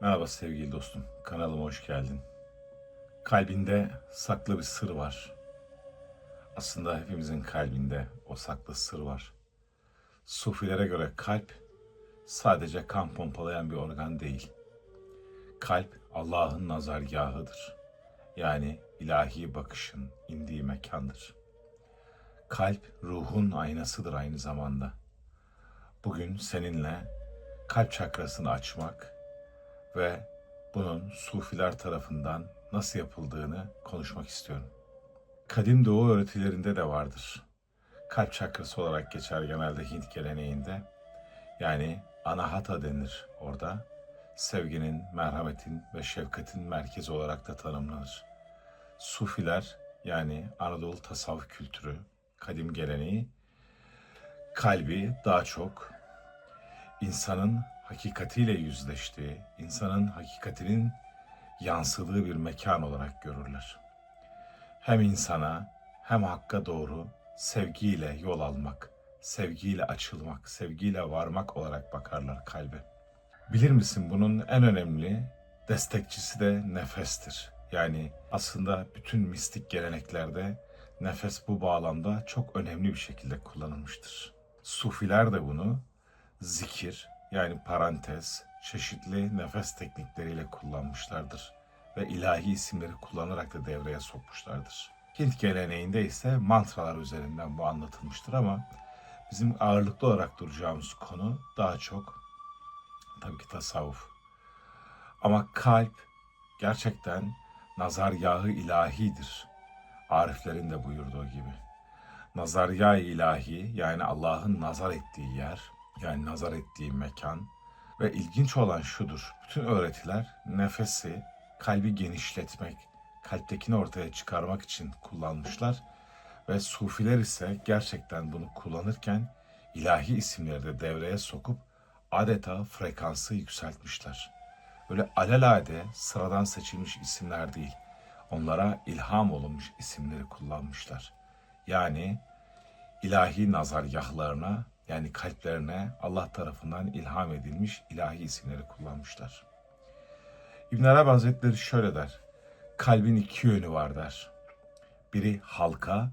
Merhaba sevgili dostum, kanalıma hoş geldin. Kalbinde saklı bir sır var. Aslında hepimizin kalbinde o saklı sır var. Sufilere göre kalp sadece kan pompalayan bir organ değil. Kalp Allah'ın nazargahıdır. Yani ilahi bakışın indiği mekandır. Kalp ruhun aynasıdır aynı zamanda. Bugün seninle kalp çakrasını açmak ve bunun sufiler tarafından nasıl yapıldığını konuşmak istiyorum. Kadim Doğu öğretilerinde de vardır. Kalp çakrası olarak geçer genelde Hint geleneğinde. Yani anahata denir orada. Sevginin, merhametin ve şefkatin merkezi olarak da tanımlanır. Sufiler yani Anadolu tasavvuf kültürü, kadim geleneği kalbi daha çok insanın hakikatiyle yüzleştiği, insanın hakikatinin yansıdığı bir mekan olarak görürler. Hem insana hem hakka doğru sevgiyle yol almak, sevgiyle açılmak, sevgiyle varmak olarak bakarlar kalbe. Bilir misin bunun en önemli destekçisi de nefestir. Yani aslında bütün mistik geleneklerde nefes bu bağlamda çok önemli bir şekilde kullanılmıştır. Sufiler de bunu zikir yani parantez, çeşitli nefes teknikleriyle kullanmışlardır ve ilahi isimleri kullanarak da devreye sokmuşlardır. Hint geleneğinde ise mantralar üzerinden bu anlatılmıştır ama bizim ağırlıklı olarak duracağımız konu daha çok tabii ki tasavvuf. Ama kalp gerçekten nazargahı ilahidir. Ariflerin de buyurduğu gibi. Nazargah ilahi yani Allah'ın nazar ettiği yer, yani nazar ettiği mekan ve ilginç olan şudur. Bütün öğretiler nefesi, kalbi genişletmek, kalptekini ortaya çıkarmak için kullanmışlar ve sufiler ise gerçekten bunu kullanırken ilahi isimleri de devreye sokup adeta frekansı yükseltmişler. Böyle alelade sıradan seçilmiş isimler değil. Onlara ilham olunmuş isimleri kullanmışlar. Yani ilahi nazargahlarına yani kalplerine Allah tarafından ilham edilmiş ilahi isimleri kullanmışlar. İbn Arabi Hazretleri şöyle der. Kalbin iki yönü var der. Biri halka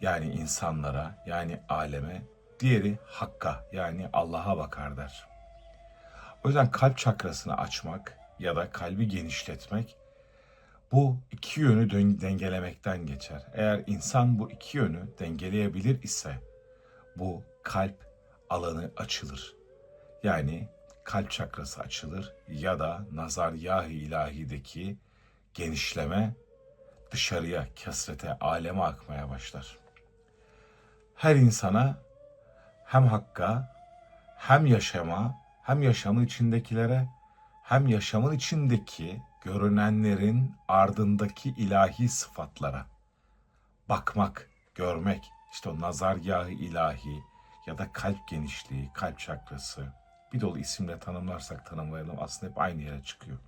yani insanlara yani aleme, diğeri hakka yani Allah'a bakar der. O yüzden kalp çakrasını açmak ya da kalbi genişletmek bu iki yönü dengelemekten geçer. Eğer insan bu iki yönü dengeleyebilir ise bu kalp alanı açılır. Yani kalp çakrası açılır ya da nazar ilahideki genişleme dışarıya, kesrete, aleme akmaya başlar. Her insana hem hakka, hem yaşama, hem yaşamın içindekilere, hem yaşamın içindeki görünenlerin ardındaki ilahi sıfatlara bakmak, görmek, işte o nazargahı ilahi ya da kalp genişliği, kalp çakrası bir dolu isimle tanımlarsak tanımlayalım aslında hep aynı yere çıkıyor.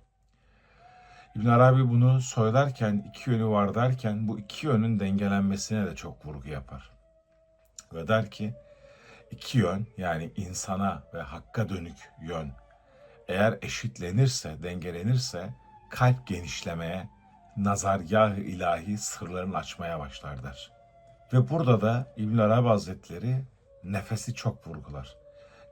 İbn Arabi bunu söylerken iki yönü var derken bu iki yönün dengelenmesine de çok vurgu yapar. Ve der ki iki yön yani insana ve hakka dönük yön eğer eşitlenirse, dengelenirse kalp genişlemeye, nazargah ilahi sırlarını açmaya başlar der. Ve burada da İbn Arabi Hazretleri nefesi çok vurgular.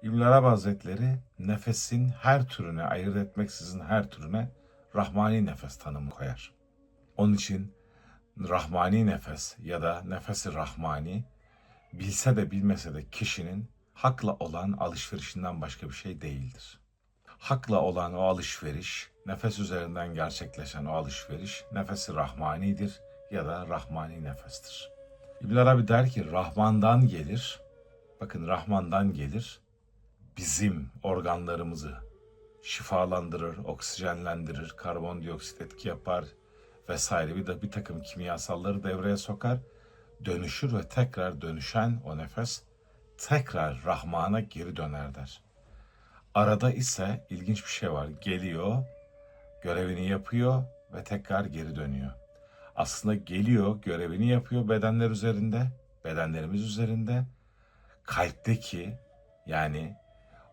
İbn Arabi Hazretleri nefesin her türüne ayırt etmeksizin her türüne Rahmani nefes tanımı koyar. Onun için Rahmani nefes ya da nefesi Rahmani bilse de bilmese de kişinin hakla olan alışverişinden başka bir şey değildir. Hakla olan o alışveriş, nefes üzerinden gerçekleşen o alışveriş nefesi Rahmani'dir ya da Rahmani nefestir. İbn Arabi der ki Rahman'dan gelir, bakın Rahman'dan gelir, bizim organlarımızı şifalandırır, oksijenlendirir, karbondioksit etki yapar vesaire bir de bir takım kimyasalları devreye sokar, dönüşür ve tekrar dönüşen o nefes tekrar Rahman'a geri döner der. Arada ise ilginç bir şey var. Geliyor, görevini yapıyor ve tekrar geri dönüyor. Aslında geliyor, görevini yapıyor bedenler üzerinde, bedenlerimiz üzerinde. Kalpteki yani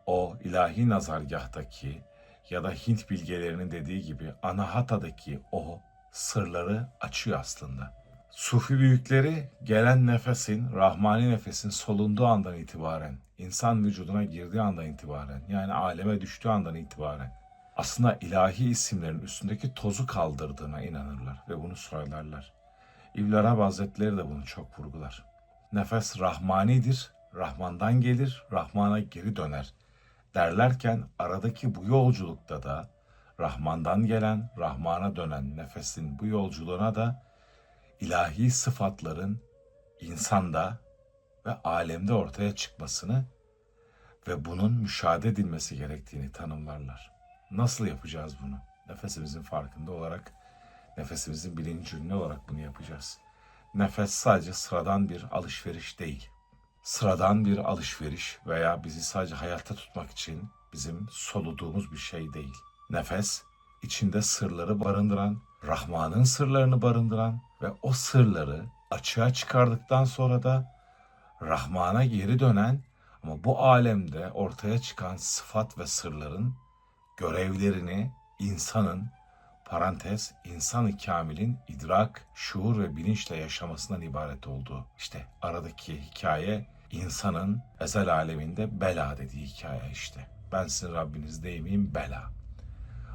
o ilahi nazargahtaki ya da Hint bilgelerinin dediği gibi Anahata'daki o sırları açıyor aslında. Sufi büyükleri gelen nefesin, rahmani nefesin solunduğu andan itibaren, insan vücuduna girdiği andan itibaren, yani aleme düştüğü andan itibaren aslında ilahi isimlerin üstündeki tozu kaldırdığına inanırlar ve bunu söylerler. İbn Arab Hazretleri de bunu çok vurgular. Nefes rahmanidir, Rahman'dan gelir, Rahman'a geri döner derlerken aradaki bu yolculukta da Rahman'dan gelen, Rahman'a dönen nefesin bu yolculuğuna da ilahi sıfatların insanda ve alemde ortaya çıkmasını ve bunun müşahede edilmesi gerektiğini tanımlarlar. Nasıl yapacağız bunu? Nefesimizin farkında olarak, nefesimizin bilincinde olarak bunu yapacağız. Nefes sadece sıradan bir alışveriş değil. Sıradan bir alışveriş veya bizi sadece hayatta tutmak için bizim soluduğumuz bir şey değil. Nefes içinde sırları barındıran, Rahman'ın sırlarını barındıran ve o sırları açığa çıkardıktan sonra da Rahman'a geri dönen ama bu alemde ortaya çıkan sıfat ve sırların görevlerini insanın parantez insan-ı kamilin idrak, şuur ve bilinçle yaşamasından ibaret olduğu. İşte aradaki hikaye insanın ezel aleminde bela dediği hikaye işte. Ben sizin Rabbiniz değil? Bela.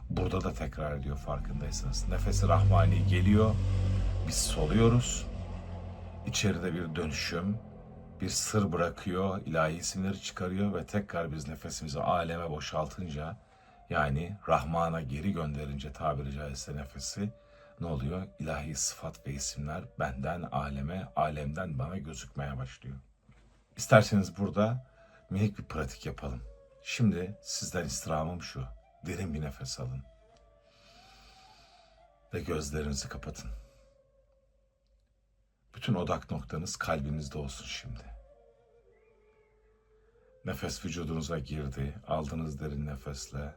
Burada da tekrar ediyor farkındaysanız. Nefesi Rahmani geliyor. Biz soluyoruz. İçeride bir dönüşüm, bir sır bırakıyor, ilahi isimleri çıkarıyor ve tekrar biz nefesimizi aleme boşaltınca yani Rahman'a geri gönderince tabiri caizse nefesi ne oluyor? İlahi sıfat ve isimler benden aleme, alemden bana gözükmeye başlıyor. İsterseniz burada minik bir pratik yapalım. Şimdi sizden istirhamım şu. Derin bir nefes alın. Ve gözlerinizi kapatın. Bütün odak noktanız kalbinizde olsun şimdi. Nefes vücudunuza girdi. Aldığınız derin nefesle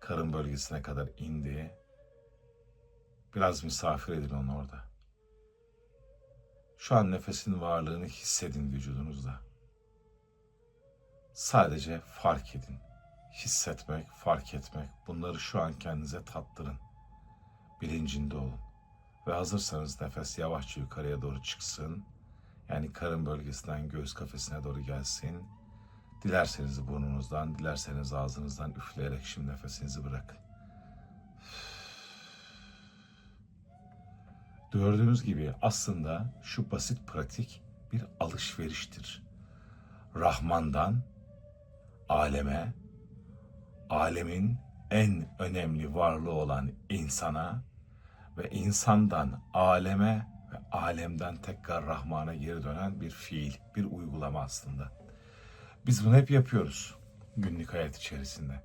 karın bölgesine kadar indi. Biraz misafir edin onu orada. Şu an nefesin varlığını hissedin vücudunuzda. Sadece fark edin. Hissetmek, fark etmek, bunları şu an kendinize tattırın. Bilincinde olun. Ve hazırsanız nefes yavaşça yukarıya doğru çıksın. Yani karın bölgesinden göğüs kafesine doğru gelsin. Dilerseniz burnunuzdan, dilerseniz ağzınızdan üfleyerek şimdi nefesinizi bırakın. Gördüğünüz gibi aslında şu basit pratik bir alışveriştir. Rahman'dan aleme, alemin en önemli varlığı olan insana ve insandan aleme ve alemden tekrar Rahman'a geri dönen bir fiil, bir uygulama aslında. Biz bunu hep yapıyoruz günlük hayat içerisinde.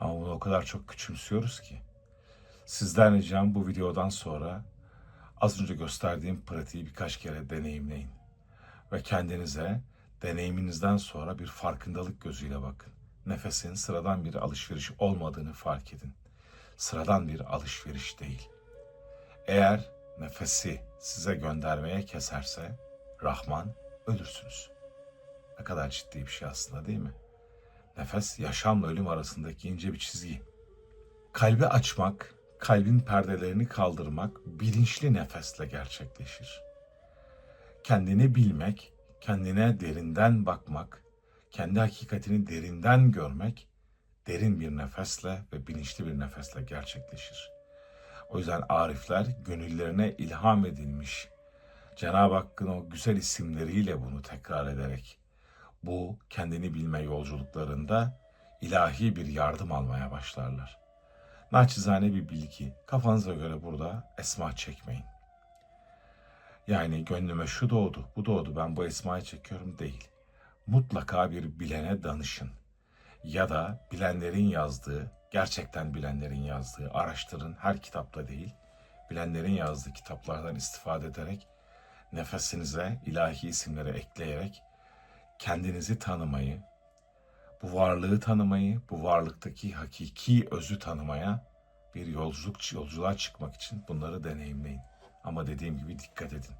Ama bunu o kadar çok küçümsüyoruz ki. Sizden ricam bu videodan sonra az önce gösterdiğim pratiği birkaç kere deneyimleyin. Ve kendinize deneyiminizden sonra bir farkındalık gözüyle bakın. Nefesin sıradan bir alışveriş olmadığını fark edin. Sıradan bir alışveriş değil. Eğer nefesi size göndermeye keserse Rahman ölürsünüz. Ne kadar ciddi bir şey aslında değil mi? Nefes yaşamla ölüm arasındaki ince bir çizgi. Kalbi açmak, kalbin perdelerini kaldırmak bilinçli nefesle gerçekleşir. Kendini bilmek, kendine derinden bakmak, kendi hakikatini derinden görmek derin bir nefesle ve bilinçli bir nefesle gerçekleşir. O yüzden arifler gönüllerine ilham edilmiş Cenab-ı Hakk'ın o güzel isimleriyle bunu tekrar ederek bu kendini bilme yolculuklarında ilahi bir yardım almaya başlarlar. Naçizane bir bilgi. Kafanıza göre burada esma çekmeyin. Yani gönlüme şu doğdu, bu doğdu, ben bu esmayı çekiyorum değil. Mutlaka bir bilene danışın. Ya da bilenlerin yazdığı, gerçekten bilenlerin yazdığı, araştırın her kitapta değil, bilenlerin yazdığı kitaplardan istifade ederek nefesinize ilahi isimleri ekleyerek kendinizi tanımayı, bu varlığı tanımayı, bu varlıktaki hakiki özü tanımaya bir yolculuk yolculuğa çıkmak için bunları deneyimleyin. Ama dediğim gibi dikkat edin.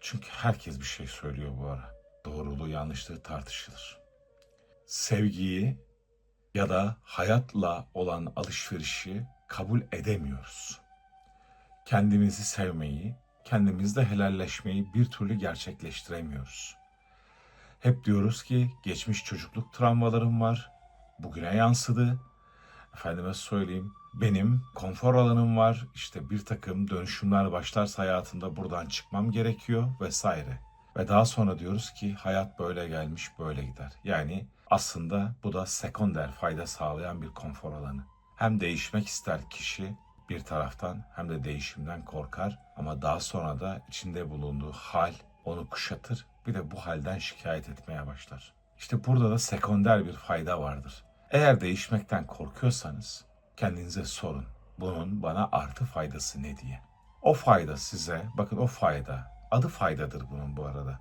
Çünkü herkes bir şey söylüyor bu ara. Doğruluğu yanlışlığı tartışılır. Sevgiyi ya da hayatla olan alışverişi kabul edemiyoruz. Kendimizi sevmeyi, kendimizle helalleşmeyi bir türlü gerçekleştiremiyoruz. Hep diyoruz ki geçmiş çocukluk travmalarım var, bugüne yansıdı. Efendime söyleyeyim, benim konfor alanım var, işte bir takım dönüşümler başlarsa hayatımda buradan çıkmam gerekiyor vesaire. Ve daha sonra diyoruz ki hayat böyle gelmiş böyle gider. Yani aslında bu da sekonder fayda sağlayan bir konfor alanı. Hem değişmek ister kişi bir taraftan hem de değişimden korkar ama daha sonra da içinde bulunduğu hal onu kuşatır bir de bu halden şikayet etmeye başlar. İşte burada da sekonder bir fayda vardır. Eğer değişmekten korkuyorsanız kendinize sorun. Bunun bana artı faydası ne diye. O fayda size, bakın o fayda, adı faydadır bunun bu arada.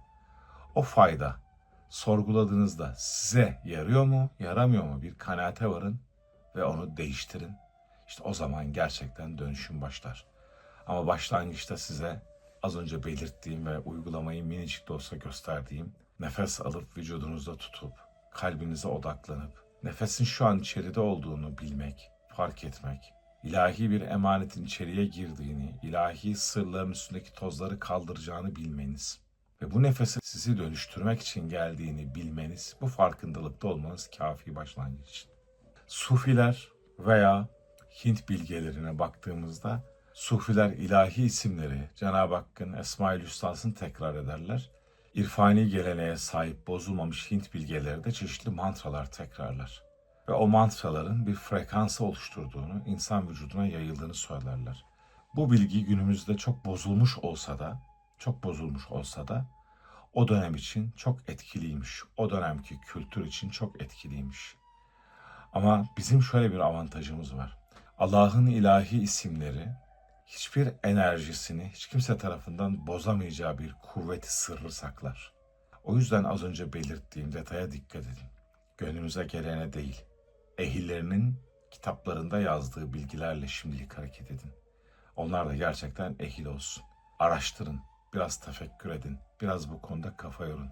O fayda sorguladığınızda size yarıyor mu, yaramıyor mu bir kanaate varın ve onu değiştirin. İşte o zaman gerçekten dönüşüm başlar. Ama başlangıçta size az önce belirttiğim ve uygulamayı minicik de olsa gösterdiğim nefes alıp vücudunuzda tutup kalbinize odaklanıp nefesin şu an içeride olduğunu bilmek, fark etmek, ilahi bir emanetin içeriye girdiğini, ilahi sırların üstündeki tozları kaldıracağını bilmeniz ve bu nefesi sizi dönüştürmek için geldiğini bilmeniz, bu farkındalıkta olmanız kafi başlangıç için. Sufiler veya Hint bilgelerine baktığımızda Sufiler ilahi isimleri Cenab-ı Hakk'ın Esma-ül Hüsna'sını tekrar ederler. İrfani geleneğe sahip bozulmamış Hint bilgeleri de çeşitli mantralar tekrarlar. Ve o mantraların bir frekansı oluşturduğunu, insan vücuduna yayıldığını söylerler. Bu bilgi günümüzde çok bozulmuş olsa da, çok bozulmuş olsa da o dönem için çok etkiliymiş. O dönemki kültür için çok etkiliymiş. Ama bizim şöyle bir avantajımız var. Allah'ın ilahi isimleri hiçbir enerjisini hiç kimse tarafından bozamayacağı bir kuvveti sırrı saklar. O yüzden az önce belirttiğim detaya dikkat edin. Gönlünüze gelene değil, ehillerinin kitaplarında yazdığı bilgilerle şimdilik hareket edin. Onlar da gerçekten ehil olsun. Araştırın, biraz tefekkür edin, biraz bu konuda kafa yorun.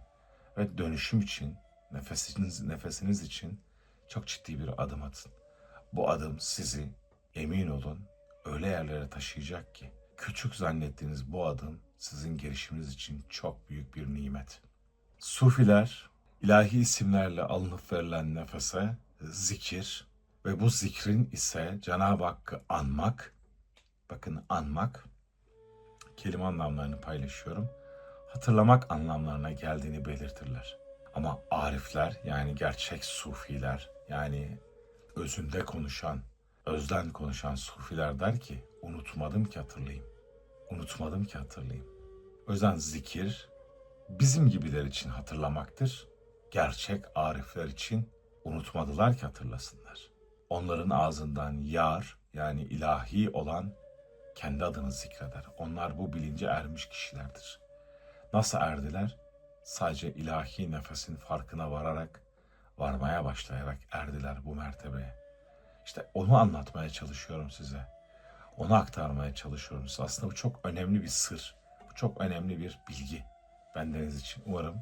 Ve dönüşüm için, nefesiniz, nefesiniz için çok ciddi bir adım atın. Bu adım sizi, emin olun, öyle yerlere taşıyacak ki küçük zannettiğiniz bu adım sizin gelişiminiz için çok büyük bir nimet. Sufiler ilahi isimlerle alınıp verilen nefese zikir ve bu zikrin ise Cenab-ı Hakk'ı anmak, bakın anmak, kelime anlamlarını paylaşıyorum, hatırlamak anlamlarına geldiğini belirtirler. Ama arifler yani gerçek sufiler yani özünde konuşan, özden konuşan sufiler der ki unutmadım ki hatırlayayım. Unutmadım ki hatırlayayım. O yüzden zikir bizim gibiler için hatırlamaktır. Gerçek arifler için unutmadılar ki hatırlasınlar. Onların ağzından yar yani ilahi olan kendi adını zikreder. Onlar bu bilince ermiş kişilerdir. Nasıl erdiler? Sadece ilahi nefesin farkına vararak, varmaya başlayarak erdiler bu mertebeye. İşte onu anlatmaya çalışıyorum size. Onu aktarmaya çalışıyorum size. Aslında bu çok önemli bir sır. Bu çok önemli bir bilgi. Bendeniz için. Umarım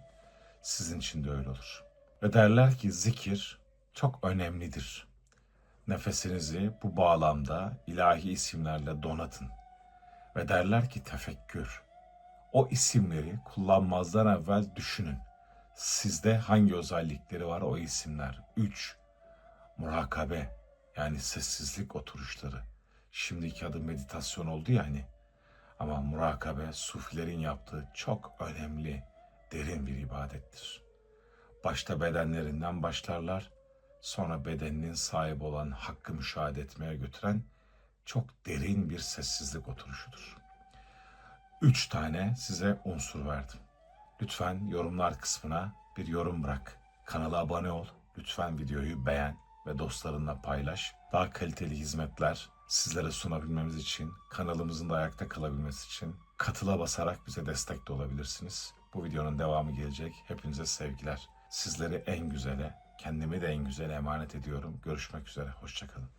sizin için de öyle olur. Ve derler ki zikir çok önemlidir. Nefesinizi bu bağlamda ilahi isimlerle donatın. Ve derler ki tefekkür. O isimleri kullanmazdan evvel düşünün. Sizde hangi özellikleri var o isimler? 3. Murakabe yani sessizlik oturuşları. Şimdiki adı meditasyon oldu ya hani. Ama murakabe sufilerin yaptığı çok önemli, derin bir ibadettir. Başta bedenlerinden başlarlar, sonra bedeninin sahibi olan hakkı müşahede etmeye götüren çok derin bir sessizlik oturuşudur. Üç tane size unsur verdim. Lütfen yorumlar kısmına bir yorum bırak. Kanala abone ol. Lütfen videoyu beğen ve dostlarınla paylaş. Daha kaliteli hizmetler sizlere sunabilmemiz için, kanalımızın da ayakta kalabilmesi için katıla basarak bize destek de olabilirsiniz. Bu videonun devamı gelecek. Hepinize sevgiler. Sizleri en güzele, kendimi de en güzele emanet ediyorum. Görüşmek üzere. Hoşçakalın.